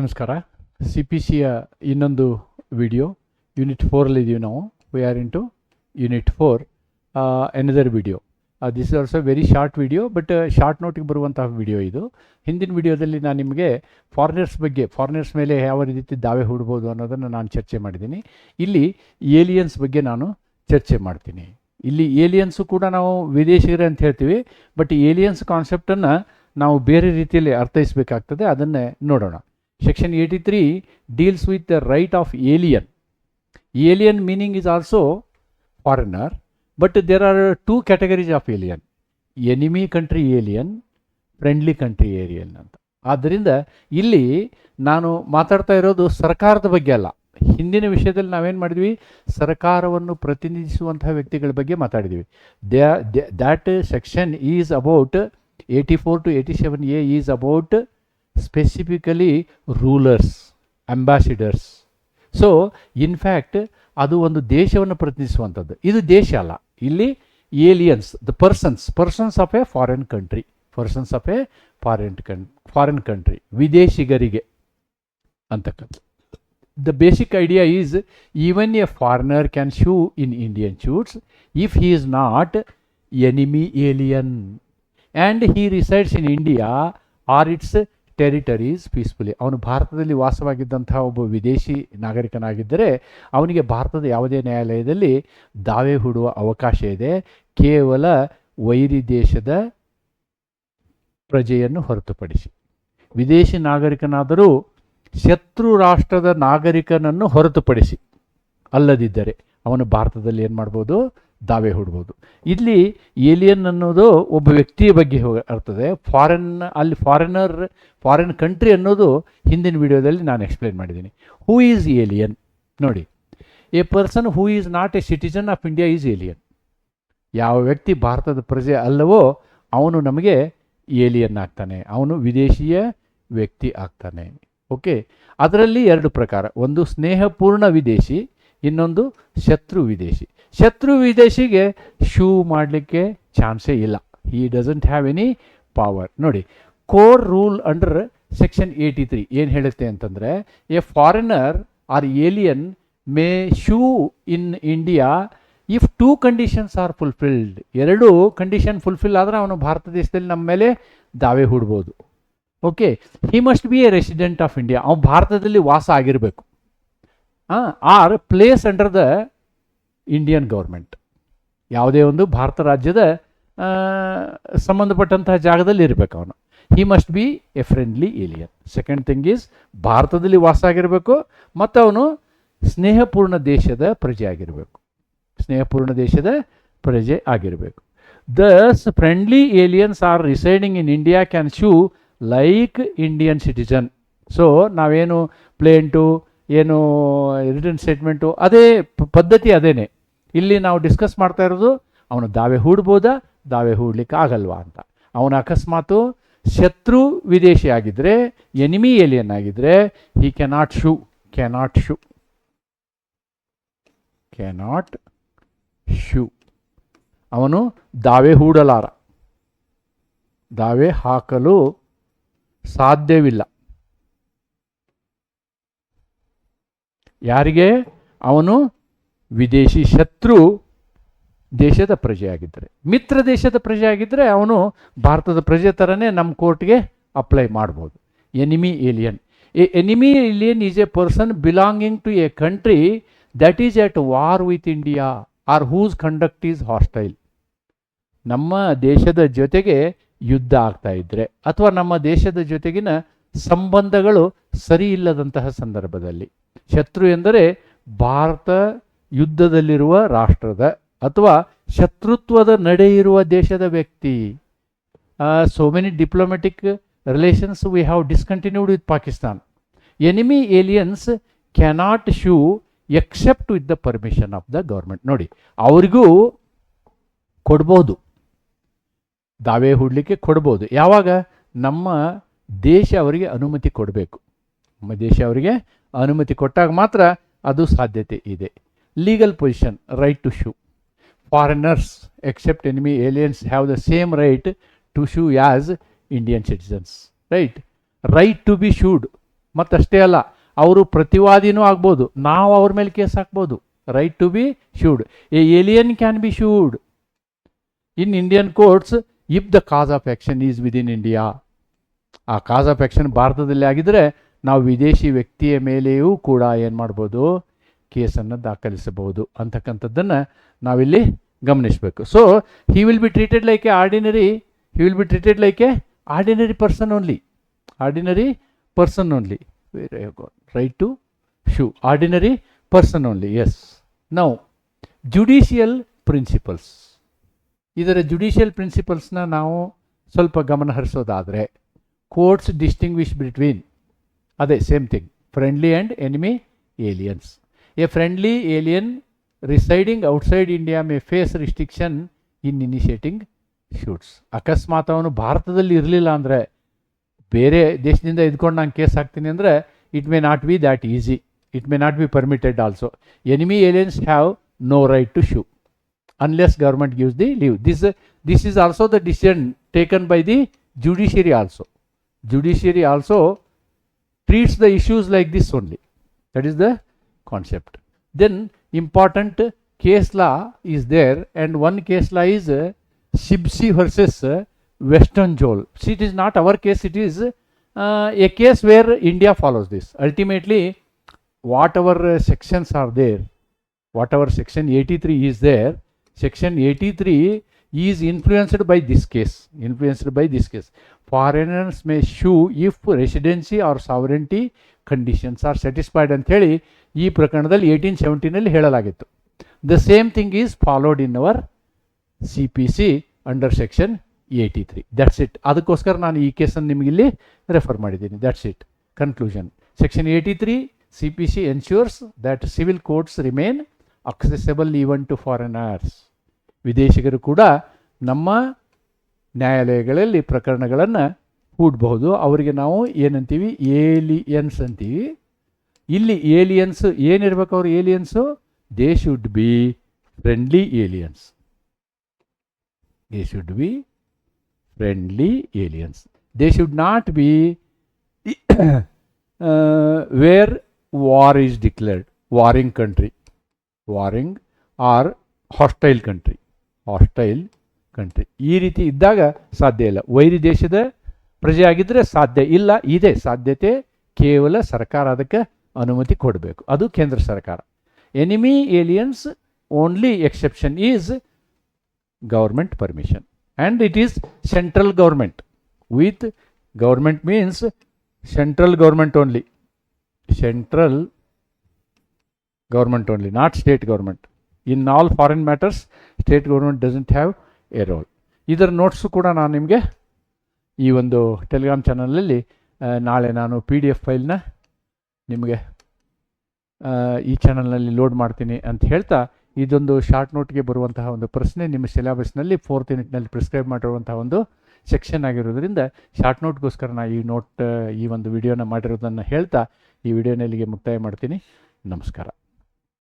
ನಮಸ್ಕಾರ. C P ಸಿಯ ಇನ್ನೊಂದು ವಿಡಿಯೋ ಯೂನಿಟ್ ಫೋರಲ್ಲಿದ್ದೀವಿ ನಾವು. We are into unit four another video this is also very short video but short ನೋಟಿಗೆ ಬರುವಂತಹ video ಇದು. ಹಿಂದಿನ ವಿಡಿಯೋದಲ್ಲಿ ನಾನು ನಿಮಗೆ ಫಾರಿನರ್ಸ್ ಬಗ್ಗೆ ಫಾರಿನರ್ಸ್ ಮೇಲೆ ಯಾವ ರೀತಿ ದಾವೆ ಹೂಡ್ಬೋದು ಅನ್ನೋದನ್ನು ನಾನು ಚರ್ಚೆ ಮಾಡಿದ್ದೀನಿ. ಇಲ್ಲಿ ಏಲಿಯನ್ಸ್ ಬಗ್ಗೆ ನಾನು ಚರ್ಚೆ ಮಾಡ್ತೀನಿ. ಇಲ್ಲಿ ಏಲಿಯನ್ಸು ಕೂಡ ನಾವು ವಿದೇಶಿಗರೇ ಅಂತ ಹೇಳ್ತೀವಿ ಬಟ್ ಏಲಿಯನ್ಸ್ ಕಾನ್ಸೆಪ್ಟನ್ನು ನಾವು ಬೇರೆ ರೀತಿಯಲ್ಲಿ ಅರ್ಥೈಸಬೇಕಾಗ್ತದೆ. ಅದನ್ನೇ ನೋಡೋಣ. Section eighty three deals with the right of alien alien meaning is also foreigner but there are two categories of alien enemy country alien friendly country alien ಅಂತ. ಆದ್ದರಿಂದ ಇಲ್ಲಿ ನಾನು ಮಾತಾಡ್ತಾ ಇರೋದು ಸರ್ಕಾರದ ಬಗ್ಗೆ ಅಲ್ಲ. ಹಿಂದಿನ ವಿಷಯದಲ್ಲಿ ನಾವೇನು ಮಾಡಿದ್ವಿ? ಸರ್ಕಾರವನ್ನು ಪ್ರತಿನಿಧಿಸುವಂತಹ ವ್ಯಕ್ತಿಗಳ ಬಗ್ಗೆ ಮಾತಾಡಿದ್ವಿ. That section is about eighty four to eighty seven A is about specifically rulers ambassadors so in fact ಅದು ಒಂದು ದೇಶವನ್ನು ಪ್ರತಿನಿಧಿಸುವಂಥದ್ದು. ಇದು ದೇಶ ಅಲ್ಲ. ಇಲ್ಲಿ aliens the persons persons of a foreign country persons of a foreign ಕನ್ ಫಾರಿನ್ ಕಂಟ್ರಿ ವಿದೇಶಿಗರಿಗೆ ಅಂತಕ್ಕಂಥ the basic idea is even a foreigner can sue in Indian suits if he is not enemy alien and he resides in India or its territories peacefully ಅವನು ಭಾರತದಲ್ಲಿ ವಾಸವಾಗಿದ್ದಂತಹ ಒಬ್ಬ ವಿದೇಶಿ ನಾಗರಿಕನಾಗಿದ್ದರೆ ಅವನಿಗೆ ಭಾರತದ ಯಾವುದೇ ನ್ಯಾಯಾಲಯದಲ್ಲಿ ದಾವೆ ಹೂಡುವ ಅವಕಾಶ ಇದೆ. ಕೇವಲ ವೈರಿ ದೇಶದ ಪ್ರಜೆಯನ್ನು ಹೊರತುಪಡಿಸಿ. ವಿದೇಶಿ ನಾಗರಿಕನಾದರೂ ಶತ್ರು ರಾಷ್ಟ್ರದ ನಾಗರಿಕನನ್ನು ಹೊರತುಪಡಿಸಿ ಅಲ್ಲದಿದ್ದರೆ ಅವನು ಭಾರತದಲ್ಲಿ ಏನು ಮಾಡ್ಬೋದು ದಾವೆ ಹೂಡ್ಬೋದು. ಇಲ್ಲಿ ಏಲಿಯನ್ ಅನ್ನೋದು ಒಬ್ಬ ವ್ಯಕ್ತಿಯ ಬಗ್ಗೆ ಇರ್ತದೆ ಫಾರಿನ್ ಅಲ್ಲಿ ಫಾರಿನರ್ ಫಾರಿನ್ ಕಂಟ್ರಿ ಅನ್ನೋದು ಹಿಂದಿನ ವಿಡಿಯೋದಲ್ಲಿ ನಾನು ಎಕ್ಸ್ಪ್ಲೇನ್ ಮಾಡಿದ್ದೀನಿ. ಹೂ ಈಸ್ ಏಲಿಯನ್ ನೋಡಿ a person who is not a citizen of India is alien ಯಾವ ವ್ಯಕ್ತಿ ಭಾರತದ ಪ್ರಜೆ ಅಲ್ಲವೋ ಅವನು ನಮಗೆ ಏಲಿಯನ್ ಆಗ್ತಾನೆ. ಅವನು ವಿದೇಶಿಯ ವ್ಯಕ್ತಿ ಆಗ್ತಾನೆ. ಓಕೆ ಅದರಲ್ಲಿ ಎರಡು ಪ್ರಕಾರ. ಒಂದು ಸ್ನೇಹಪೂರ್ಣ ವಿದೇಶಿ ಇನ್ನೊಂದು ಶತ್ರು ವಿದೇಶಿ. ಶತ್ರು ವಿದೇಶಿಗೆ ಶೂ ಮಾಡಲಿಕ್ಕೆ ಚಾನ್ಸೇ ಇಲ್ಲ. ಈ ಡಸಂಟ್ ಹ್ಯಾವ್ ಎನಿ ಪವರ್ ನೋಡಿ core rule under section eighty three ಏನು ಹೇಳುತ್ತೆ ಅಂತಂದರೆ, a foreigner or alien may sue in India if two conditions are fulfilled. ಎರಡು ಕಂಡೀಷನ್ ಫುಲ್ಫಿಲ್ ಆದರೆ ಅವನು ಭಾರತ ದೇಶದಲ್ಲಿ ನಮ್ಮ ಮೇಲೆ ದಾವೆ ಹೂಡ್ಬೋದು. Okay he must be a resident of India ಅವನು ಭಾರತದಲ್ಲಿ ವಾಸ ಆಗಿರಬೇಕು. Or place under the Indian government. ಯಾವುದೇ ಒಂದು ಭಾರತ ರಾಜ್ಯದ ಸಂಬಂಧಪಟ್ಟಂತಹ ಜಾಗದಲ್ಲಿ ಇರಬೇಕು ಅವನು. He must be a friendly alien second thing is ಭಾರತದಲ್ಲಿ ವಾಸ ಆಗಿರಬೇಕು ಮತ್ತು ಅವನು ಸ್ನೇಹಪೂರ್ಣ ದೇಶದ ಪ್ರಜೆ ಆಗಿರಬೇಕು ಸ್ನೇಹಪೂರ್ಣ ದೇಶದ ಪ್ರಜೆ ಆಗಿರಬೇಕು. Thus friendly aliens are residing in India can sue like Indian citizen so ನಾವೇನು ಪ್ಲೇಂಟು ಏನು ರಿಟರ್ನ್ ಸ್ಟೇಟ್ಮೆಂಟು ಅದೇ ಪದ್ಧತಿ ಅದೇನೆ. ಇಲ್ಲಿ ನಾವು ಡಿಸ್ಕಸ್ ಮಾಡ್ತಾ ಇರೋದು, ಅವನು ದಾವೆ ಹೂಡ್ಬೋದಾ, ದಾವೆ ಹೂಡ್ಲಿಕ್ಕೆ ಆಗಲ್ವಾ ಅಂತ. ಅವನ ಅಕಸ್ಮಾತು ಶತ್ರು ವಿದೇಶಿ ಆಗಿದ್ದರೆ ಎನಿಮಿ ಏಲಿಯನ್ ಆಗಿದ್ದರೆ he cannot sue cannot sue cannot sue ಅವನು ದಾವೆ ಹೂಡಲಾರ. ದಾವೆ ಹಾಕಲು ಸಾಧ್ಯವಿಲ್ಲ. ಯಾರಿಗೆ? ಅವನು ವಿದೇಶಿ ಶತ್ರು ದೇಶದ ಪ್ರಜೆ ಆಗಿದ್ದರೆ ಮಿತ್ರ ದೇಶದ ಪ್ರಜೆ ಆಗಿದ್ದರೆ ಅವನು ಭಾರತದ ಪ್ರಜೆ ಥರನೇ ನಮ್ಮ ಕೋರ್ಟ್ಗೆ ಅಪ್ಲೈ ಮಾಡ್ಬೋದು. Enemy alien. A, enemy alien is a person belonging to a country that is at war with India or whose conduct is hostile. ನಮ್ಮ ದೇಶದ ಜೊತೆಗೆ ಯುದ್ಧ ಆಗ್ತಾ ಇದ್ದರೆ ಅಥವಾ ನಮ್ಮ ದೇಶದ ಜೊತೆಗಿನ ಸಂಬಂಧಗಳು ಸರಿಯಿಲ್ಲದಂತಹ ಸಂದರ್ಭದಲ್ಲಿ. ಶತ್ರು ಎಂದರೆ ಭಾರತ ಯುದ್ಧದಲ್ಲಿರುವ ರಾಷ್ಟ್ರದ ಅಥವಾ ಶತ್ರುತ್ವದ ನಡೆ ಇರುವ ದೇಶದ ವ್ಯಕ್ತಿ. So many diplomatic relations we have discontinued with Pakistan enemy aliens cannot sue except with the permission of the government ನೋಡಿ, ಅವರಿಗೂ ಕೊಡ್ಬೋದು. ದಾವೆ ಹೂಡಲಿಕ್ಕೆ ಕೊಡ್ಬೋದು. ಯಾವಾಗ? ನಮ್ಮ ದೇಶ ಅವರಿಗೆ ಅನುಮತಿ ಕೊಡಬೇಕು. ನಮ್ಮ ದೇಶ ಅವರಿಗೆ ಅನುಮತಿ ಕೊಟ್ಟಾಗ ಮಾತ್ರ ಅದು ಸಾಧ್ಯತೆ ಇದೆ. Legal position right to sue foreigners except enemy aliens have the same right to sue as Indian citizens right right to be sued ಮತ್ತಷ್ಟೇ ಅಲ್ಲ, ಅವರು ಪ್ರತಿವಾದಿನೂ ಆಗ್ಬೋದು, ನಾವು ಅವ್ರ ಮೇಲೆ ಕೇಸ್ ಹಾಕ್ಬೋದು. Right to be sued a alien can be sued in Indian courts if the cause of action is within India ಆ cause of action ಭಾರತದಲ್ಲಿ ಆಗಿದ್ದರೆ ನಾವು ವಿದೇಶಿ ವ್ಯಕ್ತಿಯ ಮೇಲೆಯೂ ಕೂಡ ಏನು ಮಾಡ್ಬೋದು ಕೇಸನ್ನು ದಾಖಲಿಸಬಹುದು ಅಂತಕ್ಕಂಥದ್ದನ್ನು ನಾವಿಲ್ಲಿ ಗಮನಿಸಬೇಕು. So he will be treated like a ordinary he will be treated like a ordinary person only ordinary person only right to sue ordinary person only yes now judicial principles ಇದರ ಜುಡಿಷಿಯಲ್ ಪ್ರಿನ್ಸಿಪಲ್ಸ್ನ ನಾವು ಸ್ವಲ್ಪ ಗಮನ ಹರಿಸೋದಾದರೆ courts distinguish between ಅದೇ same thing friendly and enemy aliens a friendly alien residing outside India may face restriction in initiating suits ಅಕಸ್ಮಾತ್ ಅವನು ಭಾರತದಲ್ಲಿ ಇರಲಿಲ್ಲ ಅಂದರೆ ಬೇರೆ ದೇಶದಿಂದ ಇದ್ಕೊಂಡು ನಾನು ಕೇಸ್ ಹಾಕ್ತೀನಿ ಅಂದರೆ it may not be that easy it may not be permitted also enemy aliens have no right to sue unless government gives the leave. This, uh, this is also the decision taken by the judiciary also. Judiciary also treats the issues like this only. That is the concept. Then important case law is there and one case law is uh, Shibsi versus uh, Western Joel. See, it is not our case, it is uh, a case where India follows this. Ultimately, whatever uh, sections are there, whatever section 83 is there, section 83 is influenced by this case influenced by this case foreigners may sue if residency or sovereignty conditions are satisfied ಅಂತ ಹೇಳಿ ಈ ಪ್ರಕರಣದಲ್ಲಿ eighteen ಸೆವೆಂಟೀನಲ್ಲಿ ಹೇಳಲಾಗಿತ್ತು. The same thing is followed in our C P C under section eighty three that's it ಅದಕ್ಕೋಸ್ಕರ ನಾನು ಈ ಕೇಸನ್ನು ನಿಮಗೆ ಇಲ್ಲಿ ರೆಫರ್ ಮಾಡಿದ್ದೀನಿ. That's it conclusion section eighty three C P C ensures that civil courts remain accessible even to foreigners ವಿದೇಶಿಗರು ಕೂಡ ನಮ್ಮ ನ್ಯಾಯಾಲಯಗಳಲ್ಲಿ ಪ್ರಕರಣಗಳನ್ನು ಹೂಡಬಹುದು. ಅವರಿಗೆ ನಾವು ಏನಂತೀವಿ? ಏಲಿಯನ್ಸ್ ಅಂತೀವಿ. ಇಲ್ಲಿ ಏಲಿಯನ್ಸ್ ಏನಿರ್ಬೇಕು ಅವ್ರು aliens? They should be friendly aliens they should be friendly aliens they should not be where war is declared warring country warring or hostile country hostile country. ಈ ರೀತಿ ಇದ್ದಾಗ ಸಾಧ್ಯ ಇಲ್ಲ. ವೈರಿ ದೇಶದ ಪ್ರಜೆ ಆಗಿದ್ದರೆ ಸಾಧ್ಯ ಇಲ್ಲ. ಇದೆ ಸಾಧ್ಯತೆ. ಕೇವಲ ಸರ್ಕಾರ ಅದಕ್ಕೆ ಅನುಮತಿ ಕೊಡಬೇಕು. ಅದು ಕೇಂದ್ರ ಸರ್ಕಾರ. Enemy aliens only exception is government permission and it is central government with government means central government only central government only not state government in all foreign matters state government doesn't have a role ಇದರ notes ಕೂಡ ನಾನು ನಿಮಗೆ ಈ ಒಂದು Telegram ಚಾನಲಲ್ಲಿ ನಾಳೆ ನಾನು P D F ಫೈಲ್ನ ನಿಮಗೆ ಈ ಚಾನಲ್ನಲ್ಲಿ ಲೋಡ್ ಮಾಡ್ತೀನಿ ಅಂತ ಹೇಳ್ತಾ, ಇದೊಂದು ಶಾರ್ಟ್ ನೋಟ್ಗೆ ಬರುವಂತಹ ಒಂದು ಪ್ರಶ್ನೆ ನಿಮ್ಮ ಸಿಲೆಬಸ್ನಲ್ಲಿ ಫೋರ್ತ್ ಯೂನಿಟ್ನಲ್ಲಿ ಪ್ರಿಸ್ಕ್ರೈಬ್ ಮಾಡಿರುವಂತಹ ಒಂದು ಸೆಕ್ಷನ್ ಆಗಿರೋದ್ರಿಂದ ಶಾರ್ಟ್ ನೋಟ್ಗೋಸ್ಕರ ನಾನು ಈ ನೋಟ್ ಈ ಒಂದು ವಿಡಿಯೋನ ಮಾಡಿರೋದನ್ನು ಹೇಳ್ತಾ, ಈ ವಿಡಿಯೋನಲ್ಲಿಗೆ ಮುಕ್ತಾಯ ಮಾಡ್ತೀನಿ. ನಮಸ್ಕಾರ.